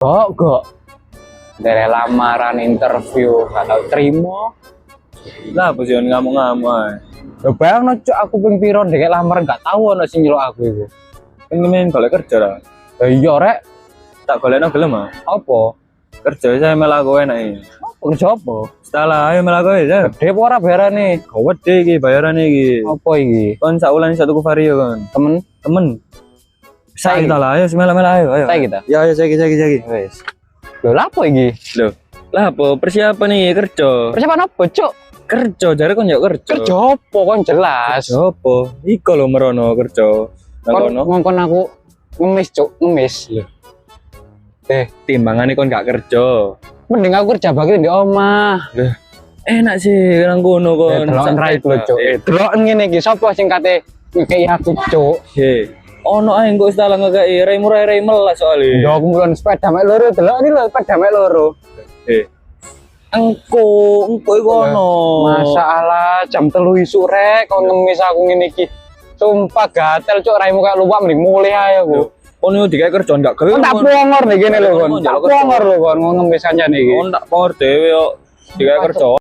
Kok kok dari lamaran interview gak tau terima. Lah apa sih ngamuk-ngamuk ae. Ya bayang no, cuk aku ping piro ndek lamaran gak tau ono sing nyeluk aku iku. Pengen golek kerja lah. Ya iya rek, Tak golekno gelem ah. apa? Kerja saya kowe enak iki. Kerja apa? Setelah ayo kowe ya. Gede apa ora bayarane? Gede iki bayaran iki. Apa iki? Kon sak wulan satu ku vario kon. Temen Temen. Saya Saya lah ayo semela mela ayo ayo. saya kita. Ya ayo saiki saiki saiki. Wes. Lho lha apa iki? Loh. Lah apa persiapan nih kerja? Persiapan apa, Cuk? Kerja jare kon yo kerja. Kerja apa kon jelas. Kerja apa? Iko lho merono kerja. Kon ngongkon aku ngemis, Cuk, ngemis. Eh, timbangane kon gak kerja. Mending aku kerja bakti di omah. Enak sih nang kono kon. Delok rai lho, Cuk. Eh, Delok ngene iki sapa sing kate aku, Cuk? He. Ono ae engko istilah ngekei rai murah rai melas soalnya. Yo aku mulai sepeda mek loro, delok ini lho sepeda mek loro. Eh. Engko, engko iku ono. Masalah jam telu isu rek kon ngemis aku ngene iki. Sumpah gatel cuk raimu kayak lupa mending mulai ae aku. Kon yo digawe kerja ndak gelem. Kon tak pongor nih gini lho kon. Tak pongor lho kon ngemis aja nih iki. Kon tak power dhewe yo digawe kerja.